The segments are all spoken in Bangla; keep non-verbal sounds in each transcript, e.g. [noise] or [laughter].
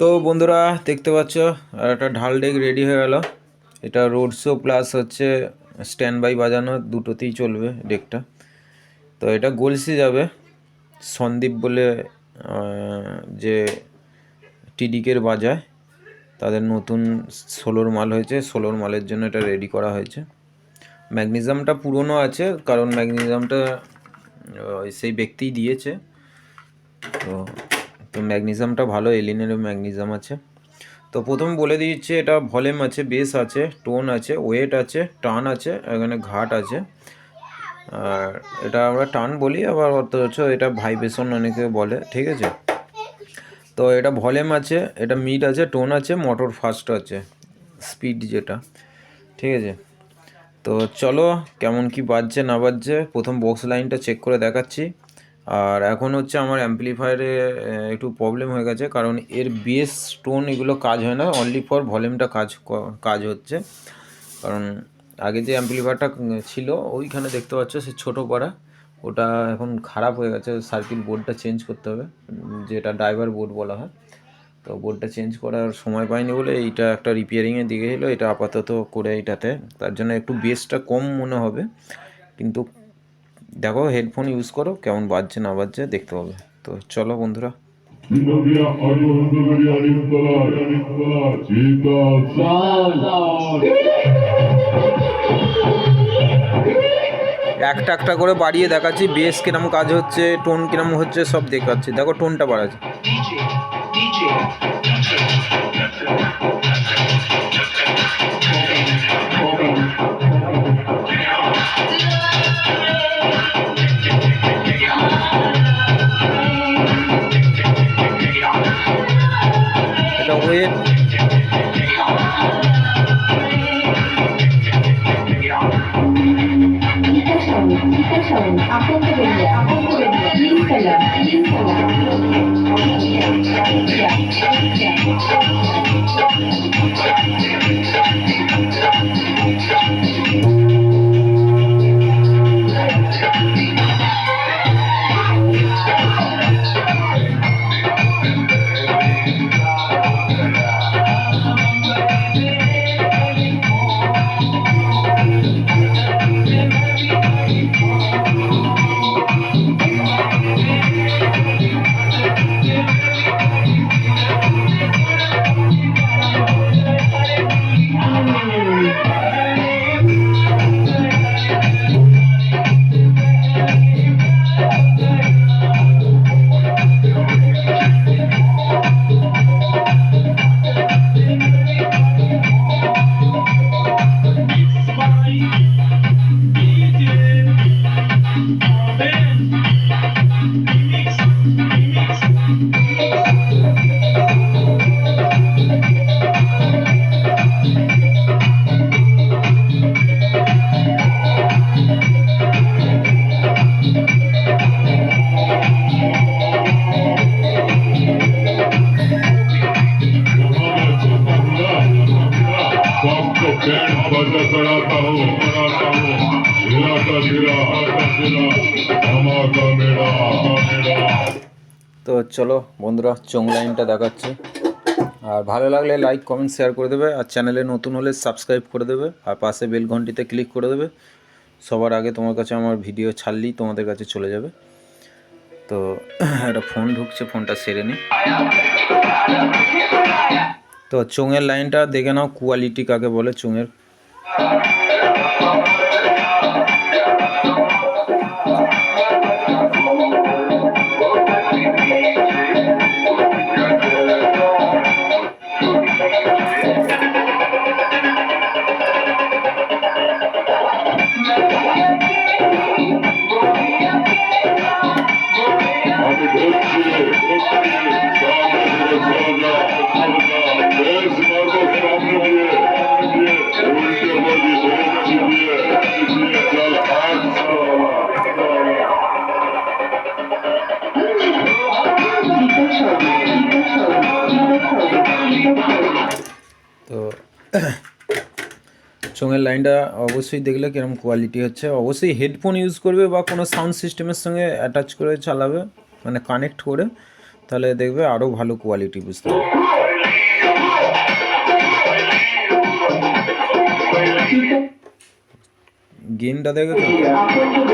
তো বন্ধুরা, দেখতে পাচ্ছ একটা ঢাল ডেক রেডি হয়ে গেল। এটা রোড শো প্লাস হচ্ছে স্ট্যান্ড বাই বাজানো, দুটোতেই চলবে ডেকটা। তো এটা গলসি যাবে, সন্দীপ বলে যে টিডিকের বাজায়, তাদের নতুন সোলোর মাল হয়েছে সোলোর মালের জন্য এটা রেডি করা হয়েছে। ম্যাগনেজিয়ামটা পুরনো আছে, কারণ ম্যাগনেজিয়ামটা সেই ব্যক্তিই দিয়েছে। তো তো ম্যাগনেজিয়ামটা ভালো, এলিনেরও ম্যাগনেজিয়াম আছে। তো প্রথম বলে দিচ্ছি, এটা ভলিউম আছে, বেস আছে, টোন আছে, ওয়েট আছে, টান আছে, এখানে ঘাট আছে। আর এটা আমরা টান বলি, আবার অথচ এটা ভাইব্রেশন অনেকে বলে, ঠিক আছে? তো এটা ভলিউম আছে, এটা মিড আছে, টোন আছে, মোটর ফাস্ট আছে, স্পিড যেটা, ঠিক আছে? তো চলো, কেমন কি বাজছে না বাজছে, প্রথম বক্স লাইনটা চেক করে দেখাচ্ছি। আর এখন হচ্ছে আমার অ্যাম্পলিফায়ারে একটু প্রবলেম হয়ে গেছে, কারণ এর বেস টোন এগুলো কাজ হয় না অনলি ফর ভলিউমটা কাজ কাজ হচ্ছে। কারণ আগে যে অ্যাম্পলিফায়ারটা ছিল, ওইখানে দেখতে পাচ্ছ সে ছোটো করা, ওটা এখন খারাপ হয়ে গেছে সার্কিট বোর্ডটা চেঞ্জ করতে হবে যেটা ড্রাইভার বোর্ড বলা হয়। তো বোর্ডটা চেঞ্জ করার সময় পাইনি বলে এইটা একটা রিপেয়ারিংয়ে দিকে এলো, এটা আপাতত করে এইটাতে তার জন্য একটু বেসটা কম মনে হবে। কিন্তু দেখো হেডফোন ইউজ করো, কেমন বাজছে, না বাজছে, দেখতে হবে তো চলো বন্ধুরা। একটা একটা করে বাড়িয়ে দেখাচ্ছি বেস কিরম কাজ হচ্ছে টোন কিরম হচ্ছে, সব দেখাচ্ছি। দেখো টোনটা বাড়াচ্ছে। Thank you. তো চলো বন্ধুরা চোং লাইনটা দেখাচ্ছি। আর ভালো লাগলে লাইক কমেন্ট শেয়ার করে দেবে। আর চ্যানেলে নতুন হলে সাবস্ক্রাইব করে দেবে। আর পাশে বেল ঘন্টিতে ক্লিক করে দেবে। সবার আগে তোমার কাছে আমার ভিডিও ছাড়লেই তোমাদের কাছে চলে যাবে। তো একটা ফোন ঢুকছে ফোনটা সেরে নি। তো চোঙের লাইনটা দেখে নাও কোয়ালিটি কাকে বলে চোঙের। [coughs] চোঙের লাইনটা অবশ্যই দেখলে কীরকম কোয়ালিটি হচ্ছে। অবশ্যই হেডফোন ইউজ করবে বা কোনো সাউন্ড সিস্টেমের সঙ্গে অ্যাটাচ করে চালাবে মানে কানেক্ট করে, তাহলে দেখবে আরও ভালো কোয়ালিটি বুঝতে পারবে। গেমটা দেখেছ? আকন্দ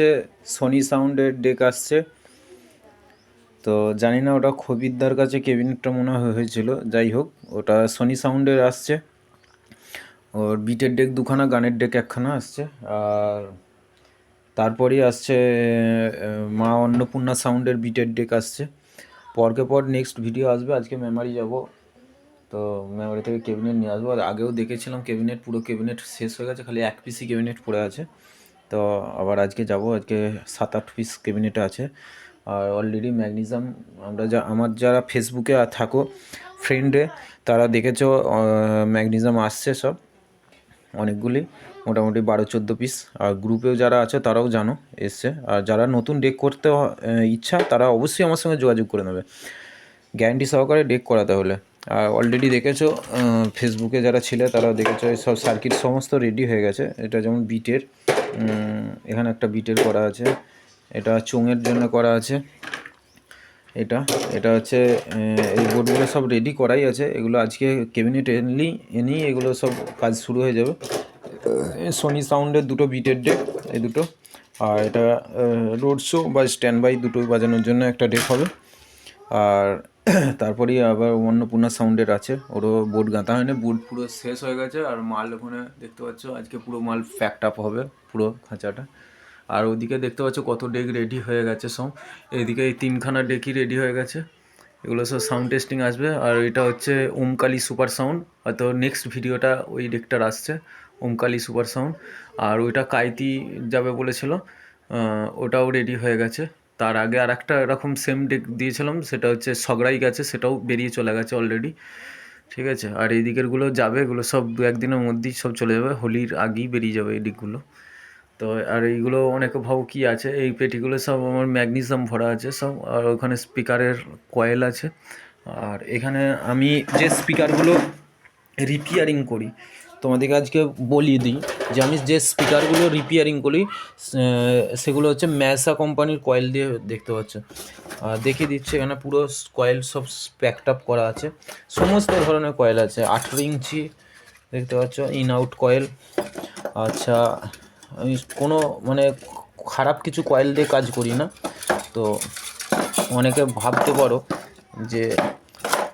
আসছে সোনি সাউন্ডের ডেক আসছে। তো জানি না ওটা খবিরদার কাছে কেবিনেটটা মনে হয় হয়েছিল, যাই হোক, ওটা সোনি সাউন্ডের আসছে। ওর বিটের ডেক দুখানা, গানের ডেক একখানা আসছে। আর তারপরেই আসছে মা অন্নপূর্ণা সাউন্ডের বিটের ডেক আসছে। পরকে পর নেক্সট ভিডিও আসবে, আজকে মেমারি যাব। তো মেমারি থেকে ক্যাবিনেট নিয়ে আসব। আর আগেও দেখেছিলাম ক্যাবিনেট পুরো ক্যাবিনেট শেষ হয়ে গেছে, খালি এক পিসি ক্যাবিনেট পড়ে আছে। তো আবার আজকে যাব, আজকে সাত আট পিস ক্যাবিনেট আছে। আর অলরেডি ম্যাগনিজাম আমরা যা, আমার যারা ফেসবুকে থাকো ফ্রেন্ডে তারা দেখেছ ম্যাগনিজাম আসছে সব, অনেকগুলি, মোটামুটি বারো চোদ্দ পিস আর গ্রুপেও যারা আছে, তারাও জানো, এসছে। আর যারা নতুন ডেক করতে ইচ্ছা, তারা অবশ্যই আমার সঙ্গে যোগাযোগ করে নেবে। গ্যারান্টি সহকারে ডেক করাতে হলে। আর অলরেডি দেখেছ ফেসবুকে যারা ছিলে তারা দেখেছ, এই সব সার্কিট সমস্ত রেডি হয়ে গেছে। এটা যেমন বিটের এখানে একটা বিটের করা আছে। এটা চোঙের জন্য করা আছে। এটা এটা হচ্ছে এই বোর্ডগুলো সব রেডি করাই আছে। এগুলো আজকে ক্যাবিনেট এনলি এনেই এগুলো সব কাজ শুরু হয়ে যাবে। সোনি সাউন্ডের দুটো বিটের ডেক এই দুটো। আর এটা রোড শো বা স্ট্যান্ড বাই দুটো বাজানোর জন্য একটা ডেক হবে। আর তারপরেই আবার অন্নপূর্ণা সাউন্ডের আছে। ওরও বোর্ড গাঁথা হয়নি বোর্ড পুরো শেষ হয়ে গেছে আর মাল ওখানে দেখতে পাচ্ছ, আজকে পুরো মাল প্যাকড আপ হবে, পুরো খাঁচাটা। আর ওদিকে দেখতে পাচ্ছ কত ডেক রেডি হয়ে গেছে সব। এদিকে এই তিনখানা ডেকই রেডি হয়ে গেছে। এগুলো সব সাউন্ড টেস্টিং আসবে। আর এটা হচ্ছে ওমকালি সুপার সাউন্ড হয়তো নেক্সট ভিডিওটা ওই ডেকটার আসছে ওমকালি সুপার সাউন্ড আর ওইটা কাইতি যাবে বলেছিল ওটাও রেডি হয়ে গেছে। তার আগে আর একটা এরকম সেম ডেক দিয়েছিলাম, সেটা হচ্ছে সগড়াই গেছে, সেটাও বেরিয়ে চলে গেছে অলরেডি ঠিক আছে? আর এই দিকেরগুলো যাবে, এগুলো সব দু একদিনের মধ্যেই সব চলে যাবে, হোলির আগেই বেরিয়ে যাবে এই দিকগুলো তো আর এইগুলো অনেকে ভাবো কী আছে, এই পেটিগুলো সব আমার ম্যাগনেসিয়াম ভরা আছে সব, আর ওখানে স্পিকারের কয়েল আছে। আর এখানে আমি যে স্পিকারগুলো রিপেয়ারিং করি তোমাদেরকে আজকে বলিয়ে দিই যে আমি যে স্পিকারগুলো রিপেয়ারিং করি সেগুলো হচ্ছে ম্যাসা কোম্পানির কয়েল দিয়ে দেখতে পাচ্ছ। দেখিয়ে দিচ্ছে, এখানে পুরো কয়েল সব প্যাকড আপ করা আছে। সমস্ত ধরনের কয়েল আছে। আঠেরো ইঞ্চি, দেখতে পাচ্ছ ইন আউট কয়েল আচ্ছা আমি কোনো মানে খারাপ কিছু কয়েল দিয়ে কাজ করি না। তো অনেকে ভাবতে পারো যে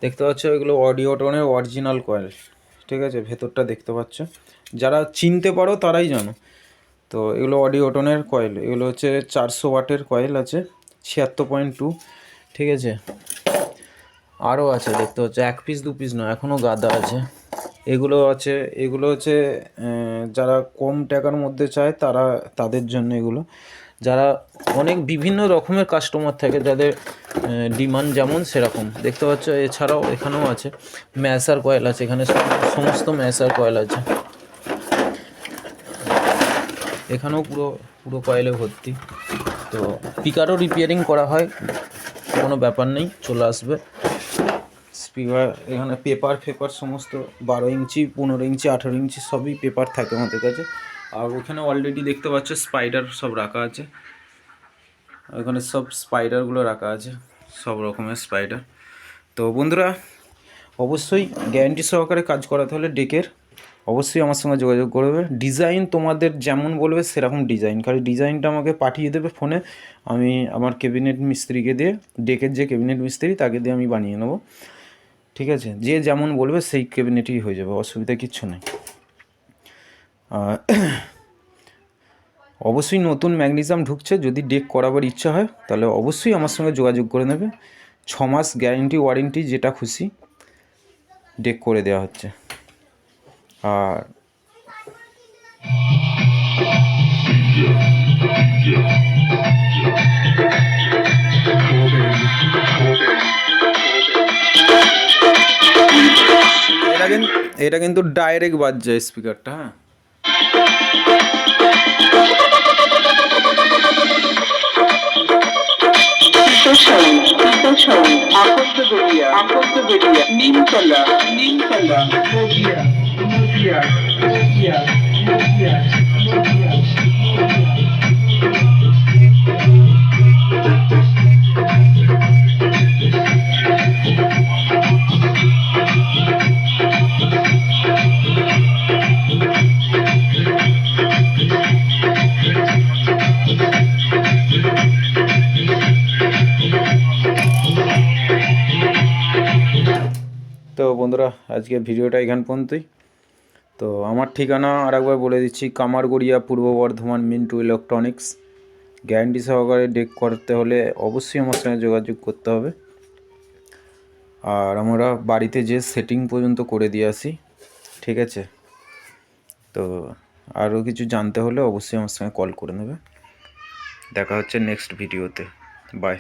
দেখতে পাচ্ছ, এগুলো অডিওটনের অরিজিনাল কয়েল ঠিক আছে? ভেতরটা দেখতে পাচ্ছ। যারা চিনতে পারো তারাই জানো। তো এগুলো অডিওটনের কয়েল। এগুলো হচ্ছে চারশো ওয়াটের কয়েল আছে, ছিয়াত্তর পয়েন্ট টু। ঠিক আছে? আরও আছে, দেখতে হচ্ছে এক পিস দু পিস নয় এখনও গাদা আছে। এগুলো আছে, এগুলো হচ্ছে যারা কম টাকার মধ্যে চায় তারা, তাদের জন্য এগুলো। যারা অনেক বিভিন্ন রকমের কাস্টমার থাকে, যাদের ডিমান্ড যেমন সেরকম। দেখতে পাচ্ছ, এছাড়াও এখানেও আছে। ম্যাসার কয়েল আছে, এখানে সমস্ত ম্যাসার কয়েল আছে। এখানেও পুরো পুরো কয়েলে ভর্তি। তো পিকারও রিপেয়ারিং করা হয়, কোনো ব্যাপার নেই, চলে আসবে। স্পিকার এখানে পেপার ফেপার সমস্ত বারো ইঞ্চি, পনেরো ইঞ্চি, আঠেরো ইঞ্চি সবই পেপার থাকে আমাদের কাছে। আর ওখানে অলরেডি দেখতে পাচ্ছ স্পাইডার সব রাখা আছে। ওখানে সব স্পাইডারগুলো রাখা আছে, সব রকমের স্পাইডার তো বন্ধুরা, অবশ্যই গ্যারান্টি সহকারে কাজ করাতে হলে ডেকের অবশ্যই আমার সঙ্গে যোগাযোগ করবে ডিজাইন তোমাদের যেমন বলবে সেরকম ডিজাইন খালি ডিজাইনটা আমাকে পাঠিয়ে দেবে ফোনে আমি আমার ক্যাবিনেট মিস্ত্রিকে দিয়ে, ডেকের যে ক্যাবিনেট মিস্ত্রি তাকে দিয়ে আমি বানিয়ে নেব। ঠিক আছে? যে যেমন বলবে সেই ক্যাবিনেটই হয়ে যাবে, অসুবিধা কিচ্ছু নেই। অবশ্যই নতুন ম্যাগনেজিয়াম ঢুকছে, যদি ডেক করাবার ইচ্ছা হয়, তাহলে অবশ্যই আমার সঙ্গে যোগাযোগ করে নেবে। ছ মাস গ্যারেন্টি, ওয়ারেন্টি যেটা খুশি ডেক করে দেওয়া হচ্ছে। আর এটা কিন্তু এটা কিন্তু ডাইরেক্ট বাজছে স্পিকারটা হ্যাঁ। Itachaí, Itachaí, Acordo Beria, Acordo Beria, Nincala, Nincala, Nodia, Nodia, Nodia, Nodia, বন্ধুরা আজকে ভিডিওটা এখান পর্যন্তই। তো আমার ঠিকানা আরেকবার বলে দিচ্ছি, কামারগড়িয়া পূর্ব বর্ধমান মিন্টু ইলেকট্রনিক্স। গ্যারান্টি সহকারে ডেক করতে হলে অবশ্যই আমার সঙ্গে যোগাযোগ করতে হবে। আর আমরা বাড়িতে যে সেটিং পর্যন্ত করে দিয়ে আসি, ঠিক আছে? তো আরও কিছু জানতে হলে অবশ্যই আমার সঙ্গে কল করে নেবে। দেখা হচ্ছে নেক্সট ভিডিওতে। বাই।